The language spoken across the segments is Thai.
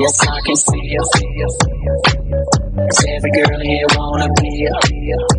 Yes, I can see you. Cause every girl here wanna be you.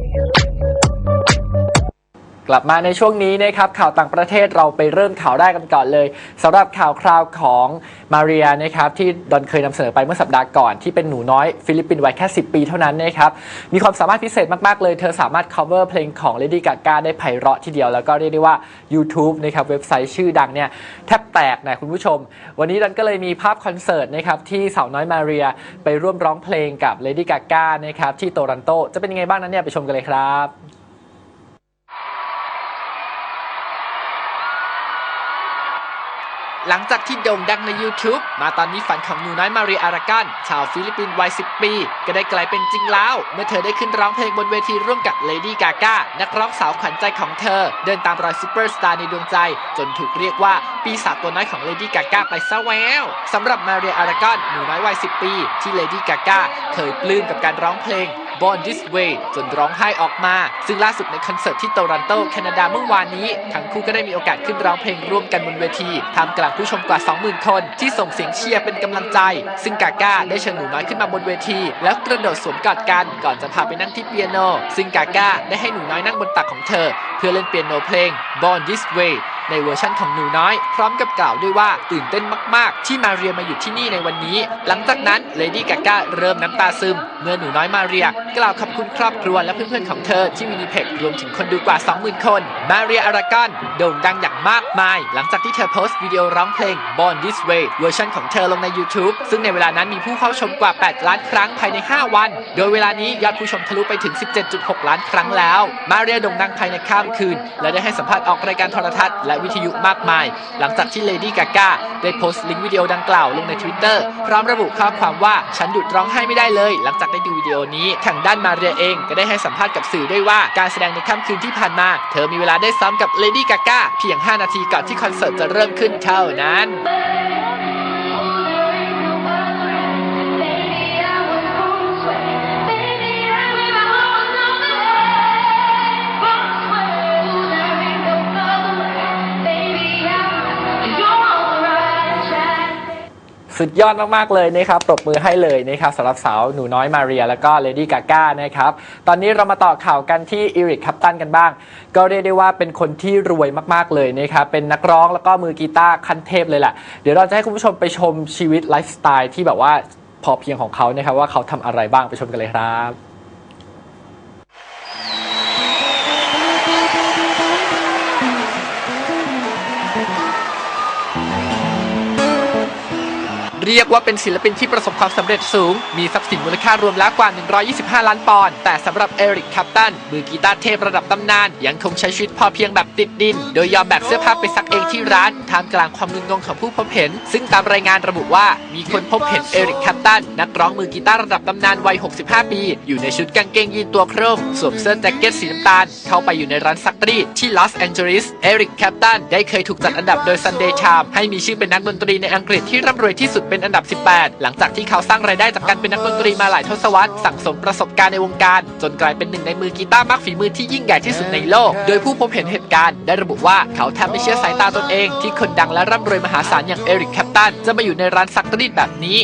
กลับมาในช่วงนี้นะครับข่าวต่างประเทศเราไปเริ่มข่าวแรกกันก่อนเลยสำหรับข่าวคราวของมาเรียนะครับที่ดอนเคยนำเสนอไปเมื่อสัปดาห์ก่อน ที่เป็นหนูน้อยฟิลิปปินส์วัยแค่ 10 ปีเท่านั้นนะครับมีความสามารถพิเศษมาก ๆ เลย เธอสามารถ cover เพลงของ Lady Gaga ได้ไพเราะทีเดียว แล้วก็เรียกได้ว่า YouTube นะครับเว็บไซต์ชื่อดังเนี่ยแทบแตกนะคุณผู้ชม วันนี้ดันก็เลยมีภาพคอนเสิร์ตนะครับที่สาวน้อยมาเรียไปร่วมร้องเพลงกับ Lady Gaga นะครับที่โตรันโตจะเป็นยังไงบ้างนั้นเนี่ยไปชมกันเลยครับ หลังจากที่โด่งดังใน YouTube มาตอนนี้ฝันของหนูน้อยมารีอารากัน ชาวฟิลิปปินส์วัย 10 ปี ก็ได้กลายเป็นจริงแล้ว เมื่อเธอได้ขึ้นร้องเพลงบนเวทีร่วมกับเลดี้กาก้านักร้องสาวขวัญใจของเธอ เดินตามรอยซูเปอร์สตาร์ในดวงใจ จนถูกเรียกว่าปีศาจตัวน้อยของเลดี้กาก้าไปซะแววสำหรับมารีอารากันหนูน้อยวัย 10 ปี ที่เลดี้กาก้าเคยปลื้มกับการร้องเพลง Born This Way จนร้องไห้ออกมา ซึ่งล่าสุดในคอนเสิร์ตที่โตรันโตแคนาดาเมื่อวานนี้ ทั้งคู่ก็ได้มีโอกาสขึ้นร้องเพลงร่วมกันบนเวทีท่ามกลางผู้ชมกว่า 20,000 คน ที่ส่งเสียงเชียร์เป็นกำลังใจ ซึ่งกาก้าได้เชิญหนูน้อยขึ้นมาบนเวที แล้วกระโดดสวมกอดกันก่อนจะพาไปนั่งที่เปียโน ซึ่งกาก้าได้ให้หนูน้อยนั่งบนตักของเธอ เพื่อเล่นเปียโนเพลง Born This Way ในเวอร์ชั่นของหนูน้อย พร้อมกับกล่าวด้วยว่าตื่นเต้นมาก ๆ ที่มาเรียมาอยู่ที่นี่ในวันนี้ หลังจากนั้นเลดี้กาก้าเริ่มน้ำตาซึม เมื่อหนูน้อยมาเรีย กล่าวขอบคุณครอบครัวและเพื่อน ๆ ของเธอที่วินิเพกรวมถึงคนดูกว่า 20,000 คน มาเรียอารากอนโด่งดังอย่างมากมาย หลังจากที่เธอโพสต์วิดีโอร้องเพลง Born This Way เวอร์ชันของเธอลงใน YouTube ซึ่งในเวลานั้นมีผู้เข้าชมกว่า 8 ล้านครั้งภายใน 5 วัน โดยเวลานี้ยอดผู้ชมทะลุไปถึง 17.6 ล้านครั้งแล้ว มาเรียโด่งดังภายในข้ามคืน และได้ให้สัมภาษณ์ออกรายการโทรทัศน์และวิทยุมากมาย หลังจากที่เลดี้กาก้าได้โพสต์ลิงก์วิดีโอดังกล่าวลงใน Twitter พร้อมระบุข้อความว่าฉันหยุดร้องไห้ไม่ได้เลย หลังจากได้ดูวิดีโอนี้ทางด้านมาเรียเองก็ได้ให้สัมภาษณ์กับสื่อด้วยว่าการแสดงในค่ำคืนที่ผ่านมา เธอมีเวลาได้ซ้อมกับเลดี้กาก้าเพียง 5 นาทีก่อนที่คอนเสิร์ตจะเริ่มขึ้นเท่านั้น สุดยอดมาก ๆ เลยนะครับปรบมือให้เลยนะครับสำหรับสาวหนูน้อยมาเรีย แล้วก็เลดี้กาก้านะครับ ตอนนี้เรามาต่อข่าวกันที่อีริกคัปตันกันบ้าง ก็เรียกได้ว่าเป็นคนที่รวยมาก ๆ เลยนะครับ เป็นนักร้องแล้วก็มือกีตาร์ขั้นเทพเลยแหละเดี๋ยวเราจะให้คุณผู้ชมไปชมชีวิตไลฟ์สไตล์ที่แบบว่าพอเพียงของเขานะครับว่าเขาทำอะไรบ้างไปชมกันเลยครับ เรียกว่าเป็นศิลปินที่ประสบความสำเร็จสูง มีทรัพย์สินมูลค่ารวมแล้วกว่า 125 ล้านปอนด์ แต่สำหรับเอริกคัปตัน มือกีตาร์เทพระดับตำนาน ยังคงใช้ชีวิตพอเพียงแบบติดดิน โดยยอมแบกเสื้อผ้าไปซักเองที่ร้าน ท่ามกลางความงุนงงของผู้พบเห็น ซึ่งตามรายงานระบุว่า มีคนพบเห็นเอริกคัปตัน นักร้องมือกีตาร์ระดับตำนานวัย 65 ปี อยู่ในชุดกางเกงยีนตัวโคร่งสวมเสื้อแจ็คเก็ตสีน้ำตาล เข้าไปอยู่ในร้านซักรีดที่ลอสแอนเจลิส เอริกแคปตันได้เคยถูกจัดอันดับโดย Sunday Times ให้มีชื่อเป็นนักดนตรีในอังกฤษที่ร่ำรวยที่สุดเป็นอันดับ 18 หลังจากที่เขาสร้างรายได้จากการเป็นนักดนตรีมาหลายทศวรรษ สั่งสมประสบการณ์ในวงการ จนกลายเป็นหนึ่งในมือกีตาร์มากฝีมือที่ยิ่งใหญ่ที่สุดในโลก โดยผู้พบเห็นเหตุการณ์ได้ระบุว่าเขาแทบไม่เชื่อสายตาตนเอง ที่คนดังและร่ำรวยมหาศาลอย่างเอริกแคปตันจะมาอยู่ในร้านซักรีดแบบนี้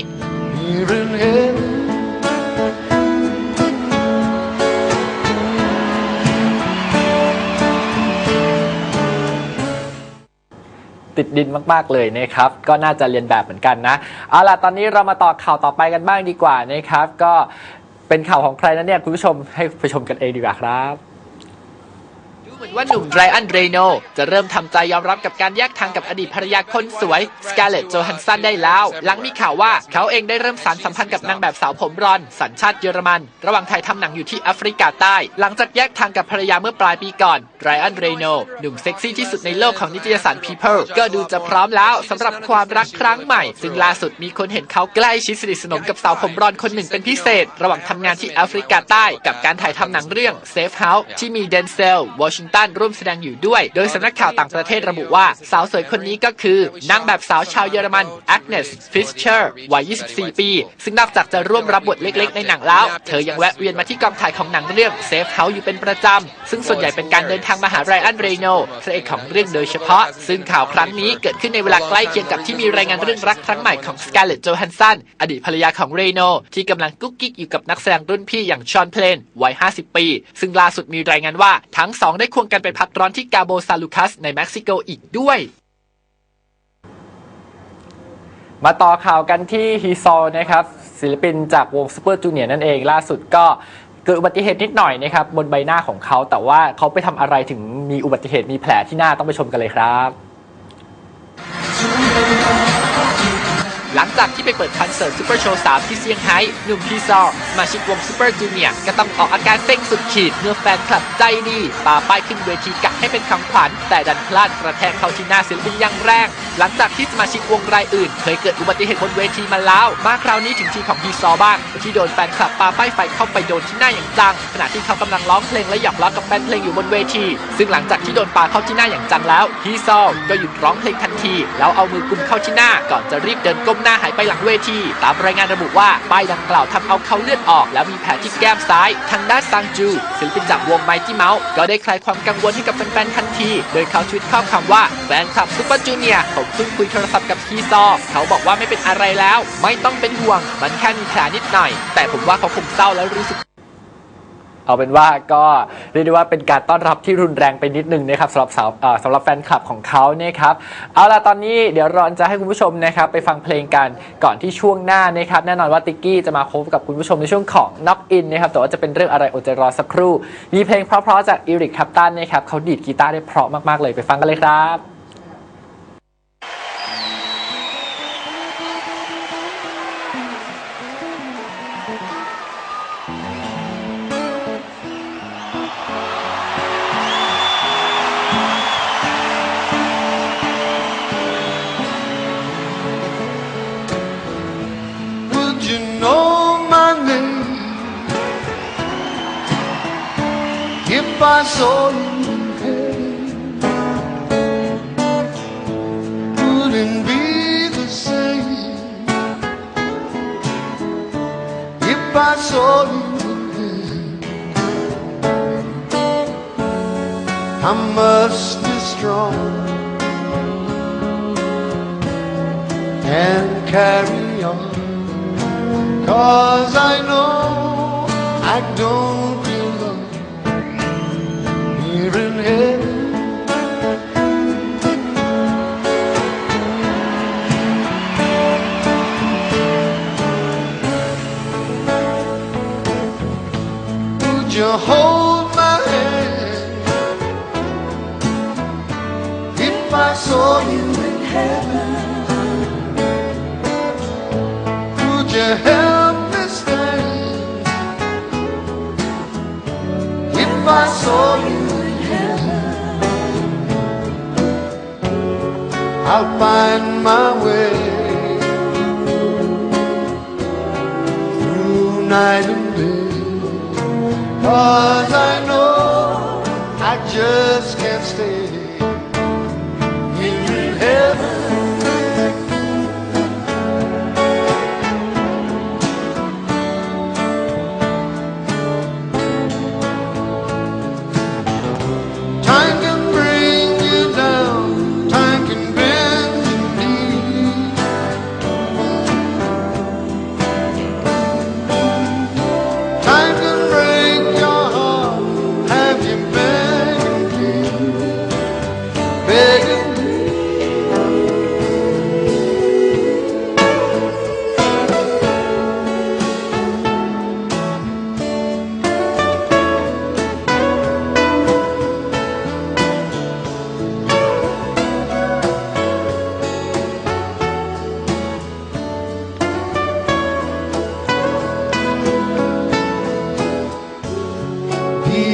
ติดดินมากๆเลยนะครับก็น่าจะเรียนแบบเหมือนกันนะเอาล่ะตอนนี้เรามาต่อข่าวต่อไปกันบ้างดีกว่านะครับ ก็เป็นข่าวของใครนะเนี่ยคุณผู้ชมให้ไปชมกันเองดีกว่าครับ ดูเหมือนว่าหนุ่มไรอันเรโนจะเริ่มทำใจยอมรับกับการแยกทางกับอดีตภรรยาคนสวยสกาเลตโจฮันสันได้แล้ว หลังมีข่าวว่าเขาเองได้เริ่มสารสัมพันธ์กับนางแบบสาวผมรอน สัญชาติเยอรมัน ระหว่างถ่ายทำหนังอยู่ที่แอฟริกาใต้ หลังจากแยกทางกับภรรยาเมื่อปลายปีก่อนไรอันเรโนหนุ่มเซ็กซี่ที่สุดในโลกของนิตยสาร People ก็ดูจะพร้อมแล้วสำหรับความรักครั้งใหม่ ซึ่งล่าสุดมีคนเห็นเขาใกล้ชิดสนิทสนมกับสาวผมรอนคนหนึ่งเป็นพิเศษ ระหว่างทำงานที่แอฟริกาใต้ กับการถ่ายทำหนังเรื่อง Safe House ที่มีเดนเซลวอชงตันตันร่วมแสดงอยู่ด้วย โดยสำนักข่าวต่างประเทศระบุว่า สาวสวยคนนี้ก็คือนางแบบสาวชาวเยอรมันแอกเนสฟิสเชอร์วัย 24 ปี ซึ่งนอกจากจะร่วมรับบทเล็กๆ ในหนังแล้ว เธอยังแวะเวียนมาที่กองถ่ายของหนังเรื่องเซฟเฮาอยู่เป็นประจำ ซึ่งส่วนใหญ่เป็นการเดินทางมาหาไรอันเรโนพระเอกของเรื่องโดยเฉพาะ ซึ่งข่าวครั้งนี้เกิดขึ้นในเวลาใกล้เคียงกับที่มีรายงานเรื่องรักครั้งใหม่ของสกาเลตโจฮันสันอดีตภรรยาของเรโนที่กำลังกุ๊กกิ๊กอยู่กับนักแสดงรุ่นพี่อย่างชอนเพลนวัย 50 ปี ซึ่งล่าสุดมีรายงานว่าทั้งสองได้ควงกันไปพักร้อนที่กาโบซาลูคัสในเม็กซิโกอีกด้วย มาต่อข่าวกันที่ฮีซนะครับศิลปินจากวงซูเปอร์จูเนียร์นั่นเองล่าสุดก็เกิดอุบัติเหตุนิดหน่อยนะครับบนใบหน้าของเขา แต่ว่าเขาไปทำอะไรถึงมีอุบัติเหตุมีแผลที่หน้าต้องไปชมกันเลยครับ หลังจากที่ไปเปิดคอนเสิร์ตซูเปอร์โชว์3ที่เซี่ยงไฮ้หนุ่มพีซอมาชิกวงซูเปอร์จูเนียร์ก็ต้องออกอาการเต้งสุดขีดเมื่อแฟนคลับใจดีปาป้ายขึ้นเวทีกะให้เป็นคำขวัญ แต่ดันพลาดกระแทกเข้าที่หน้าศิลปินอย่างแรง หลังจากที่สมาชิกวงรายอื่น เคยเกิดอุบัติเหตุบนเวทีมาแล้ว มาคราวนี้ถึงทีของพีซอบ้างที่โดนแฟนคลับปาป้ายไฟเข้าไปโดนที่หน้าอย่างจังขณะที่เขากำลังร้องเพลงและหยอกล้อกับแฟนเพลงอยู่บนเวที ซึ่งหลังจากที่โดนปาเข้าที่หน้าอย่างจังแล้วพีซอก็หยุดร้องเพลงทัน ทีแล้วเอามือกุมเข้าที่หน้าก่อนจะรีบเดินก้มหน้าหายไปหลังเวที ตามรายงานระบุว่าป้ายดังกล่าวทำเอาเขาเลือดออก แล้วมีแผลที่แก้มซ้าย ทางด้านซังจูศิลปินจากวงไมตี้เมาส์ก็ได้คลายความกังวลให้กับแฟนๆทันที โดยเขาทวิตข้อความว่าแฟนคลับซูเปอร์จูเนียร์ผมเพิ่งคุยโทรศัพท์กับฮีซอเขาบอกว่าไม่เป็นอะไรแล้ว ไม่ต้องเป็นห่วง มันแค่มีแผลนิดหน่อย แต่ผมว่าเขาคงเศร้าแล้วรู้สึก เอาเป็นว่าก็เรียกได้ว่าเป็นการต้อนรับที่รุนแรงไปนิดนึงนะครับสำหรับสาวเอ่อสำหรับแฟนคลับของเขานะครับเอาล่ะตอนนี้เดี๋ยวเราจะให้คุณผู้ชมนะครับไปฟังเพลงกันก่อนที่ช่วงหน้านะครับแน่นอนว่าติ๊กกี้จะมาพบกับคุณผู้ชมในช่วงของ Knock In นะครับแต่ว่าจะเป็นเรื่องอะไรอดใจรอสักครู่ มีเพลงเพราะๆจากอีริกคัปตันนะครับเขาดีดกีตาร์ได้เพราะมากๆเลยไปฟังกันเลยครับ in heaven? Wouldn't be the same if I saw you in heaven. I must be strong and carry on. Cause I know I don't if I saw you in heaven? Would you help me stand if I saw you in heaven? I'll find my way through night and day. Cause I know I just can't stay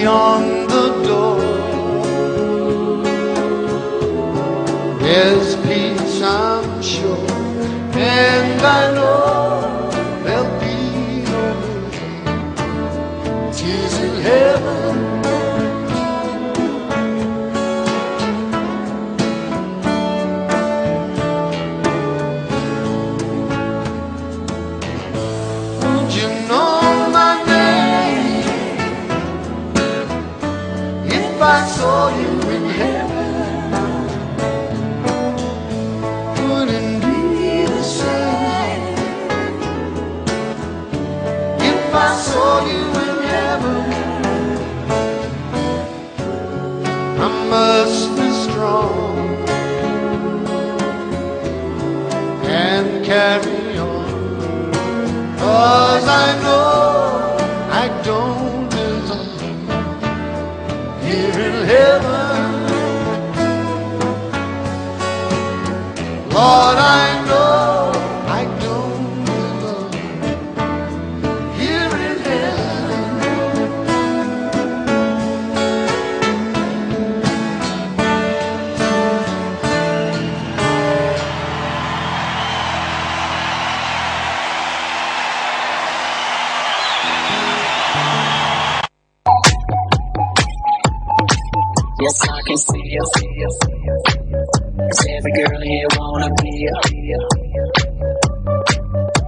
beyond the door. There's peace, I'm sure, and I know carry on. Cause I know I don't